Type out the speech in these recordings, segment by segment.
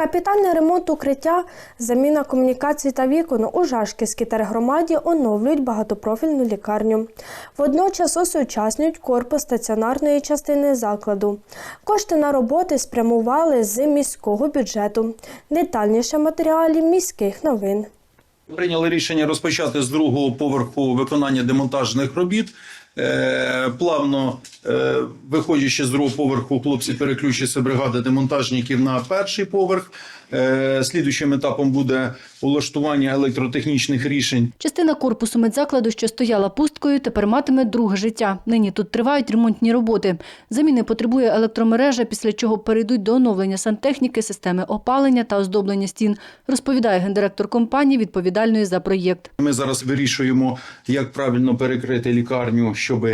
Капітальний ремонт укриття, заміна комунікацій та вікон у Жашківській тергромаді оновлюють багатопрофільну лікарню. Водночас осучаснюють корпус стаціонарної частини закладу. Кошти на роботи спрямували з міського бюджету. Детальніше матеріалі міських новин. Прийняли рішення розпочати з другого поверху виконання демонтажних робіт. Е, Плавно е, виходячи з другого поверху, хлопці переключаться бригади демонтажників на перший поверх. Е, Слідуючим етапом буде улаштування електротехнічних рішень Частина корпусу медзакладу, що стояла пусткою, тепер матиме друге життя. Нині тут тривають ремонтні роботи. Заміни потребує електромережа, після чого перейдуть до оновлення сантехніки, системи опалення та оздоблення стін, розповідає гендиректор компанії, відповідальної за проєкт. Ми зараз вирішуємо, як правильно перекрити лікарню, щоб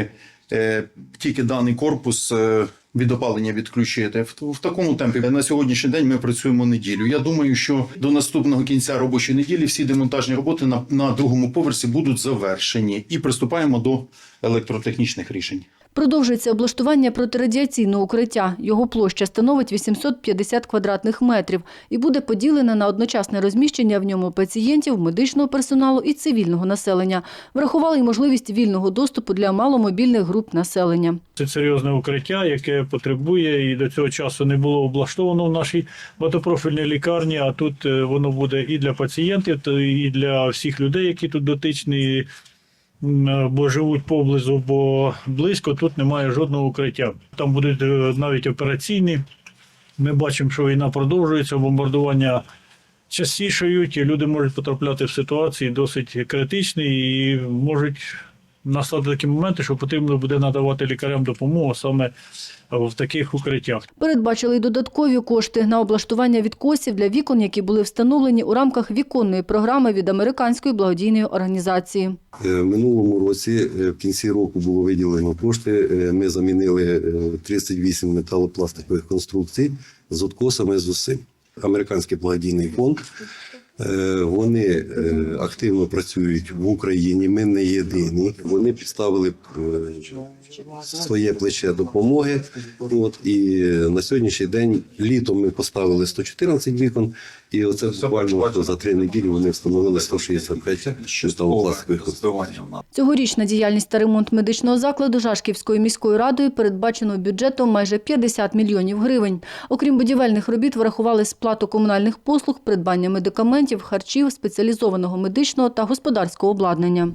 е, тільки даний корпус е, від опалення відключити. В, такому темпі на сьогоднішній день ми працюємо неділю. Я думаю, що до наступного кінця робочої неділі всі демонтажні роботи на, на другому поверсі будуть завершені і приступаємо до електротехнічних рішень. Продовжується облаштування протирадіаційного укриття. Його площа становить 850 квадратних метрів і буде поділена на одночасне розміщення в ньому пацієнтів, медичного персоналу і цивільного населення. Врахували й можливість вільного доступу для маломобільних груп населення. Це серйозне укриття, яке потребує і до цього часу не було облаштовано в нашій багатопрофільній лікарні. А тут е, воно буде і для пацієнтів, і для всіх людей, які тут дотичні, бо живуть поблизу, бо близько тут немає жодного укриття. Там будуть е, навіть операційні. Ми бачимо, що війна продовжується, бомбардування частішають, і люди можуть потрапляти в ситуації досить критичні і можуть настати такі моменти, що потрібно буде надавати лікарям допомогу саме в таких укриттях. Передбачили й додаткові кошти на облаштування відкосів для вікон, які були встановлені у рамках віконної програми від американської благодійної організації. Е, В минулому році е, в кінці року було виділено кошти. Е, Ми замінили е, 38 металопластикових конструкцій з откосами з усім. Американський благодійний фонд. Е, Вони е, активно працюють в Україні. Ми не єдині. Вони підставили е, своє плече допомоги. От і на сьогоднішній день літом ми поставили 114 вікон, і оце буквально за три неділі вони встановили 165 металопластикових конструкцій. Цьогорічна діяльність та ремонт медичного закладу Жашківською міською радою передбачено бюджетом майже 50 мільйонів гривень. Окрім будівельних робіт, врахували сплату комунальних послуг, придбання медикаментів, харчів, спеціалізованого медичного та господарського обладнання.